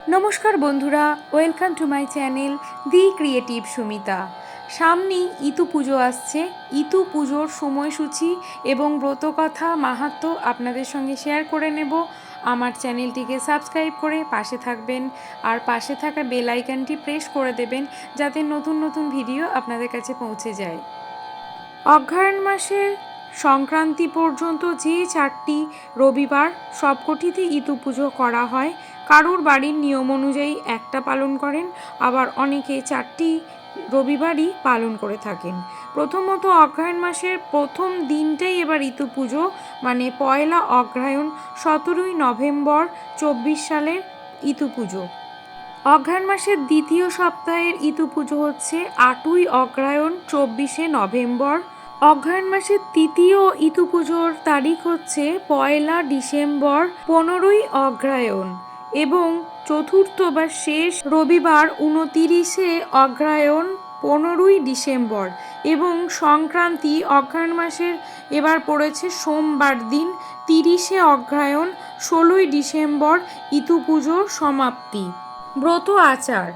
নমস্কার বন্ধুরা, welcome to my channel the creative Sumita. সামনেই ইতু পুজো আসছে। ইতু পুজোর সময়সূচি এবং ব্রতকথা মাহাত্ম আপনাদের সঙ্গে শেয়ার করে নেব। আমার চ্যানেলটিকে সাবস্ক্রাইব করে পাশে থাকবেন আর পাশে থাকা বেল আইকনটি প্রেস করে দেবেন যাতে নতুন নতুন ভিডিও আপনাদের কাছে পৌঁছে যায়। অগ্রহায়ণ মাসের সংক্রান্তি পর্যন্ত যে চারটি রবিবার সবকটিতে ইতু পুজো করা হয়। কারোর বাড়ির নিয়ম অনুযায়ী একটা পালন করেন, আবার অনেকে চারটি রবিবারই পালন করে থাকেন। প্রথমত অগ্রহায়ণ মাসের প্রথম দিনটাই এবার ইতু পুজো মানে পয়লা অগ্রহায়ণ সতেরোই নভেম্বর চব্বিশ সালের ইতু পুজো অগ্রহায়ণ মাসের দ্বিতীয় সপ্তাহের ইতু পুজো হচ্ছে আটই অগ্রহায়ণ চব্বিশে নভেম্বর। অগ্রহায়ণ মাসের তৃতীয় ইতু পুজোর তারিখ হচ্ছে পয়লা ডিসেম্বর পনেরোই অগ্রহায়ণ। এবং চতুর্থ বা শেষ রবিবার উনতিরিশে অগ্রহায়ণ পনেরোই ডিসেম্বর এবং সংক্রান্তি অগ্রহায়ণ মাসের এবার পড়েছে সোমবার দিন, তিরিশে অগ্রহায়ণ ষোলোই ডিসেম্বর ইতু পুজোর সমাপ্তি। ব্রত আচার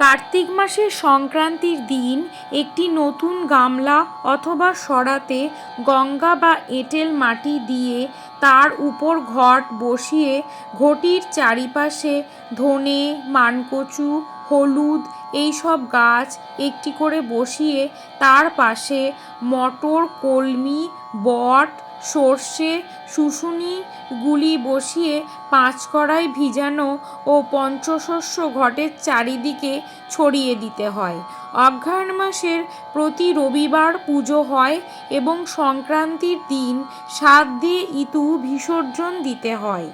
কার্তিক মাসের সংক্রান্তির দিন একটি নতুন গামলা অথবা সরাতে গঙ্গা বা এঁটেল মাটি দিয়ে তার উপর ঘট বসিয়ে ঘটির চারিপাশে ধনে, মানকচু, হলুদ এইসব গাছ একটি করে বসিয়ে তার পাশে মটর, কলমি, বট সর্ষে শুশুনিগুলি বসিয়ে পাঁচ কড়াই ভিজানো ও পঞ্চশস্য ঘটের চারিদিকে ছড়িয়ে দিতে হয়। অগ্রহায়ণ মাসের প্রতি রবিবার পুজো হয় এবং সংক্রান্তির দিন সাত দিয়ে ইতু বিসর্জন দিতে হয়।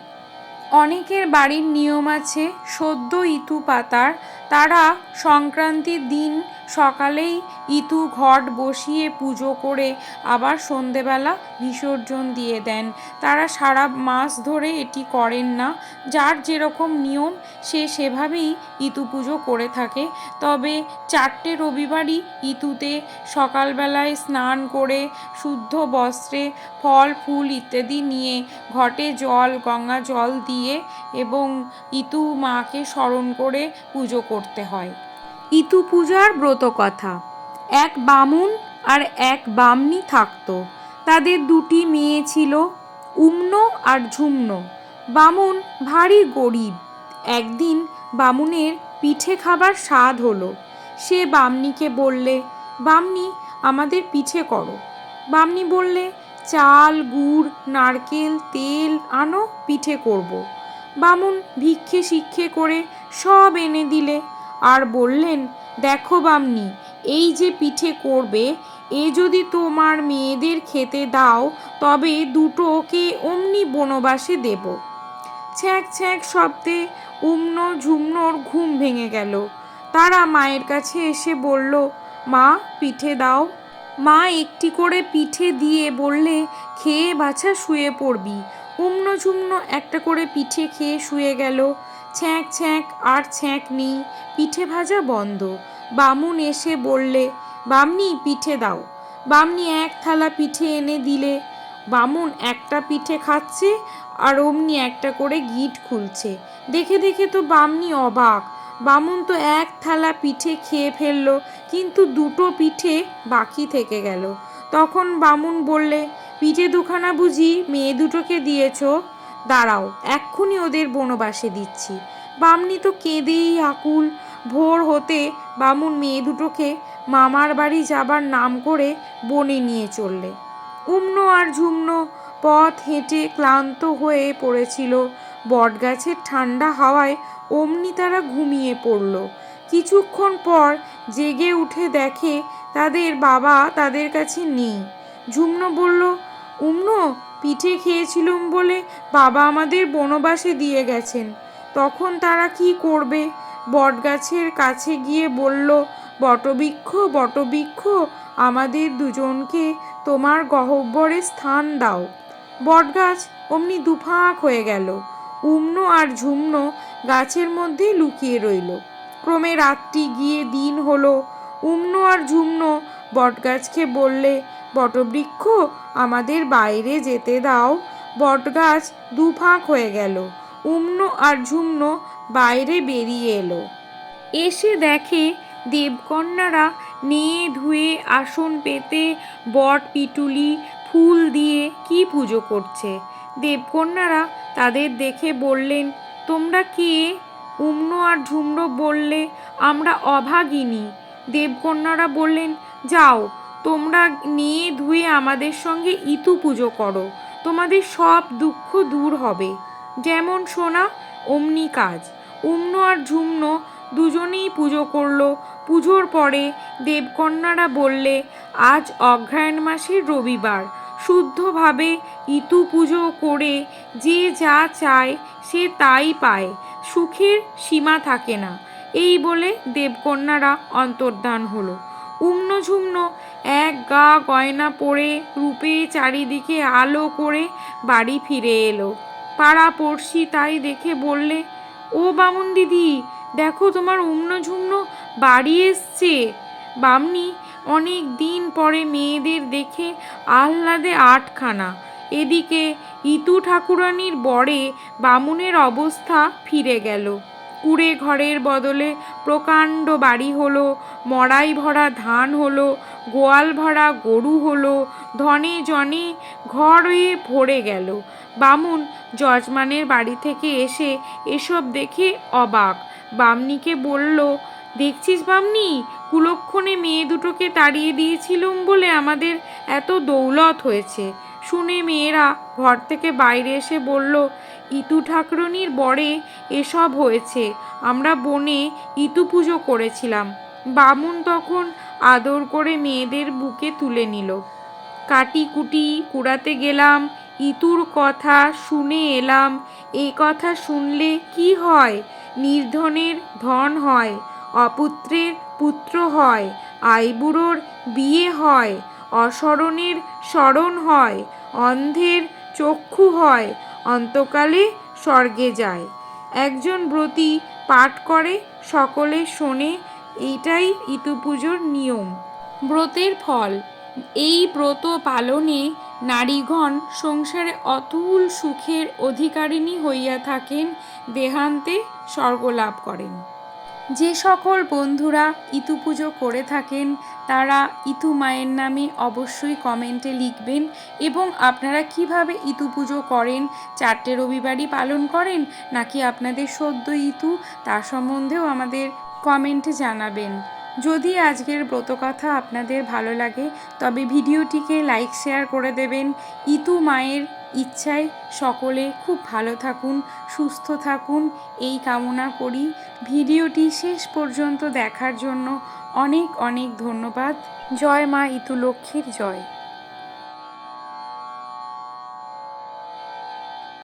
অনেকের বাড়ির নিয়ম আছে, সদ্য ইতু পাতার তারা সংক্রান্তির দিন সকালেই ইতু ঘট বসিয়ে পুজো করে আবার সন্ধেবেলা বিসর্জন দিয়ে দেন। তারা সারা মাস ধরে এটি করেন না। যার যেরকম নিয়ম, সে সেভাবেই ইতু পুজো করে থাকে। তবে চারটে রবিবারই ইতুতে সকালবেলায় স্নান করে, শুদ্ধ বস্ত্রে ফল, ফুল ইত্যাদি নিয়ে ঘটে জল, গঙ্গা জল দিয়ে এবং ইতু মাকে স্মরণ করে পুজো করতে হয়। ইতু পূজার ব্রত কথা। এক বামুন আর এক বামনি থাকতো। তাদের দুটি মেয়ে ছিল, উম্ন আর ঝুম্ন। বামুন ভারী গরিব। একদিন বামুনের পিঠে খাবার স্বাদ হলো। সে বামনিকে বললে, বামনি, আমাদের পিঠে করো। বামনি বললে, চাল, গুড়, নারকেল, তেল আনো, পিঠে করব। বামুন ভিক্ষে শিক্ষে করে সব এনে দিলে। আর বললেন, দেখো বামনি, এই যে পিঠে করবে, এ যদি তোমার মেয়েদের খেতে দাও, তবে দুটোকে অমনি বনবাসে দেব। ছ্যাঁক ছ্যাঁক শব্দে উম্ন ঝুমনোর ঘুম ভেঙে গেল। তারা মায়ের কাছে এসে বলল, মা, পিঠে দাও। মা একটি করে পিঠে দিয়ে বললে, খেয়ে বাছা শুয়ে পড়বি। উম্ন ঝুমন একটা করে পিঠে খেয়ে শুয়ে গেল। ছ্যাঁক ছ্যাঁক আর ছ্যাঁক নেই, পিঠে ভাজা বন্ধ। বামুন এসে বললে, বামনি, পিঠে দাও। বামনি এক থালা পিঠে এনে দিলে, বামুন একটা পিঠে খাচ্ছে আর অমনি একটা করে গিট খুলছে। দেখে দেখে তো বামনি অবাক। বামুন তো এক থালা পিঠে খেয়ে ফেলল, কিন্তু দুটো পিঠে বাকি থেকে গেল। তখন বামুন বললে, পিঠে দুখানা বুঝি মেয়ে দুটোকে দিয়েছ? দাঁড়াও, এক্ষুনি ওদের বনবাসে দিচ্ছি। বামনি তো কেঁদেই আকুল। ভোর হতে বামুন মেয়ে দুটোকে মামার বাড়ি যাবার নাম করে বনে নিয়ে চললে। উম্ন আর ঝুমন পথ হেঁটে ক্লান্ত হয়ে পড়েছিল। বটগাছের ঠান্ডা হাওয়ায় অমনি তারা ঘুমিয়ে পড়ল। কিছুক্ষণ পর জেগে উঠে দেখে তাদের বাবা তাদের কাছে নেই। ঝুমন বলল, উম্ন পিঠে খেয়েছিলুম বলে বাবা আমাদের বনবাসে দিয়ে গেছেন। তখন তারা কি করবে? বটগাছের কাছে গিয়ে বলল, বটবৃক্ষ বটবৃক্ষ, আমাদের দুজনকে তোমার গহ্বরে স্থান দাও। বটগাছ অমনি দুফাঁক হয়ে গেল, উম্ন আর ঝুমন গাছের মধ্যে লুকিয়ে রইল। ক্রমে রাত্রি গিয়ে দিন হলো, উম্ন আর ঝুমন বটগাছকে বললে বটবৃক্ষ, আমাদের বাইরে যেতে দাও। বটগাছ দুফাঁক হয়ে গেল। উম্ন আর ঝুমন বাইরে বেরিয়ে এলো। এসে দেখে দেবকন্যারা নিয়ে ধুয়ে আসন পেতে বট পিটুলি ফুল দিয়ে কি পুজো করছে। দেবকন্যারা তাদের দেখে বললেন, তোমরা কে? উম্ন আর ঝুমরো বললে, আমরা অভাগিনী। দেবকন্যারা বললেন, যাও তোমরা নিয়ে ধুয়ে আমাদের সঙ্গে ইতু পুজো করো। তোমাদের সব দুঃখ দূর হবে। যেমন শোনা অমনি কাজ। উম্ন আর ঝুমন দুজনেই পুজো করল। পুজোর পরে দেবকন্যারা বললে, আজ অগ্রহায়ণ মাসের রবিবার। শুদ্ধভাবে ইতু পুজো করে যে যা চায় সে তাই পায়। সুখের সীমা থাকে না। এই বলে দেবকন্যারা অন্তর্ধান হলো। উম্ন ঝুমনো এক গা গয়না পরে রূপে চারিদিকে আলো করে বাড়ি ফিরে এলো। পাড়া পড়শি তাই দেখে বললে, ও বামুন দিদি, দেখো তোমার উম্ন ঝুমন বাড়ি এসছে। বামনি অনেক দিন পরে মেয়েদের দেখে আহ্লাদে আটখানা। এদিকে ইতু ঠাকুরানির বরে বামুনের অবস্থা ফিরে গেল। কুড়ে ঘরের বদলে প্রকাণ্ড বাড়ি হলো, মড়াই ভরা ধান হলো, গোয়াল ভরা গরু হলো, ধনে জনে ঘরে ভরে গেল। বামুন যজমানের বাড়ি থেকে এসে এসব দেখে অবাক। বামনিকে বলল, দেখছিস বামনি, কুলক্ষণে মেয়ে দুটোকে তাড়িয়ে দিয়েছিলুম বলে আমাদের এত দৌলত হয়েছে। শুনে মেয়েরা ঘর থেকে বাইরে এসে বলল, ইতু ঠাকুরনির বরে এসব হয়েছে। আমরা বনে ইতু পুজো করেছিলাম। বামুন তখন আদর করে মেয়েদের বুকে তুলে নিল। কাটি কুটি কুড়াতে গেলাম, ইতুর কথা শুনে এলাম। এই কথা শুনলে কি হয়? নির্ধনের ধন হয়, অপুত্রের পুত্র হয়, আইবুড়োর বিয়ে হয়। অসরণের স্মরণ হয়, অন্ধের চক্ষু হয়, অন্তকালে স্বর্গে যায়। একজন ব্রতী পাঠ করে, সকলে শোনে, এইটাই ইতুপুজোর নিয়ম। ব্রতের ফল, এই ব্রত পালনে নারীগণ সংসারে অতুল সুখের অধিকারিণী হইয়া থাকেন, দেহান্তে স্বর্গলাভ করেন। যে সকল বন্ধুরা ইতু পুজো করে থাকেন, তারা ইতু মায়ের নামে অবশ্যই কমেন্টে লিখবেন এবং আপনারা কীভাবে ইতু পুজো করেন, চারটে রবিবারই পালন করেন, নাকি আপনাদের সদ্য ইতু তার সম্বন্ধেও আমাদের কমেন্টে জানাবেন। যদি আজকের ব্রতকথা আপনাদের ভালো লাগে, তবে ভিডিওটিকে লাইক, শেয়ার করে দেবেন। ইতু মায়ের ইচ্ছায় সকলে খুব ভালো থাকুন, সুস্থ থাকুন, এই কামনা করি। ভিডিওটি শেষ পর্যন্ত দেখার জন্য অনেক অনেক ধন্যবাদ। জয় মা ইতু লক্ষ্মীর জয়।